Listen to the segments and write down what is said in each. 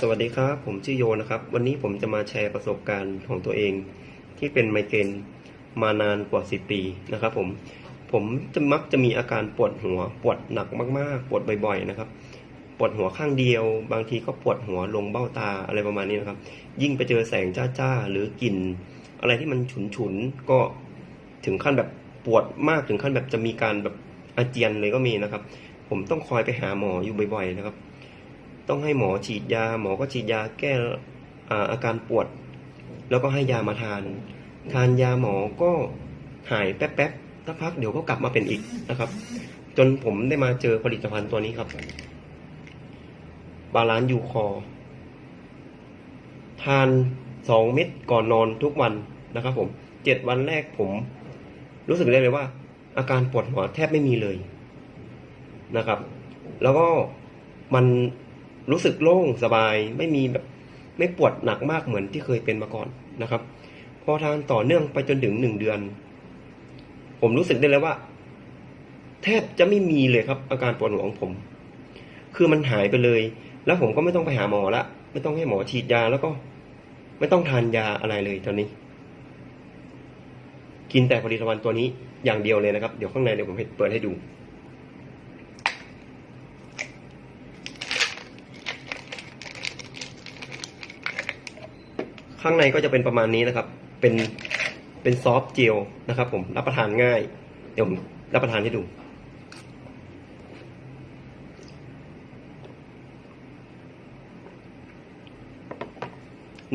สวัสดีครับ ผมชื่อโยนะครับ วันนี้ผมจะมาแชร์ประสบการณ์ของตัวเอง ที่เป็นไมเกรนมานานกว่า 10 ปีนะครับ ผม ผมจะมักจะมีอาการปวดหัว ปวดหนักมากๆ ปวดบ่อย ๆ นะครับ ปวดหัวข้างเดียว บางทีก็ปวดหัวลงเบ้าตาอะไรประมาณนี้นะครับ ยิ่งไปเจอแสงจ้าๆ หรือกลิ่นอะไรที่มันฉุนๆ ก็ถึงขั้นแบบปวดมาก ถึงขั้นแบบจะมีการแบบอาเจียนเลยก็มีนะครับ ผมต้องคอยไปหาหมออยู่บ่อย ๆ นะครับ ต้องให้หมอฉีดยา หมอก็ฉีดยาแก้อาอาการปวด แล้วก็ให้ยามาทาน ทานยาหมอก็หายแป๊บๆสักพักเดี๋ยวก็กลับมาเป็นอีกนะครับ จนผมได้มาเจอผลิตภัณฑ์ตัวนี้ครับ บาลานซ์ยูคอทานสองเม็ดก่อนนอนทุกวันนะครับผมเจ็ดวันแรกผม รู้สึกได้เลยว่า อาการปวดหัวแทบไม่มีเลยนะครับ แล้วก็มัน รู้สึกโล่งสบายไม่มีแบบไม่ปวดหนักมากเหมือนที่เคยเป็นมาก่อนนะครับ พอทานต่อเนื่องไปจนถึงหนึ่งเดือน ผมรู้สึกได้เลยว่า แทบจะไม่มีเลยครับ อาการปวดหัวของผม คือมันหายไปเลย แล้วผมก็ไม่ต้องไปหาหมอละ ไม่ต้องให้หมอฉีดยาแล้วก็ ไม่ต้องทานยาอะไรเลยตอนนี้ กินแต่ผลิตภัณฑ์ตัวนี้อย่างเดียวเลยนะครับ เดี๋ยวข้างในเดี๋ยวผมเปิดให้ดู ข้างในก็จะเป็นประมาณนี้นะครับ เป็นเป็นซอฟต์เจลนะครับ ผมรับประทานง่าย เดี๋ยวผมรับประทานให้ดู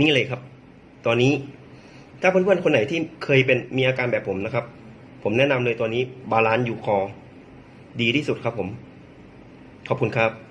นี่เลยครับ ตอนนี้ถ้าเพื่อนๆคนไหนที่เคยเป็นมีอาการแบบผมนะครับ ผมแนะนำเลยตัวนี้บาลานซ์ยูคอ ดีที่สุดครับผม ขอบคุณครับ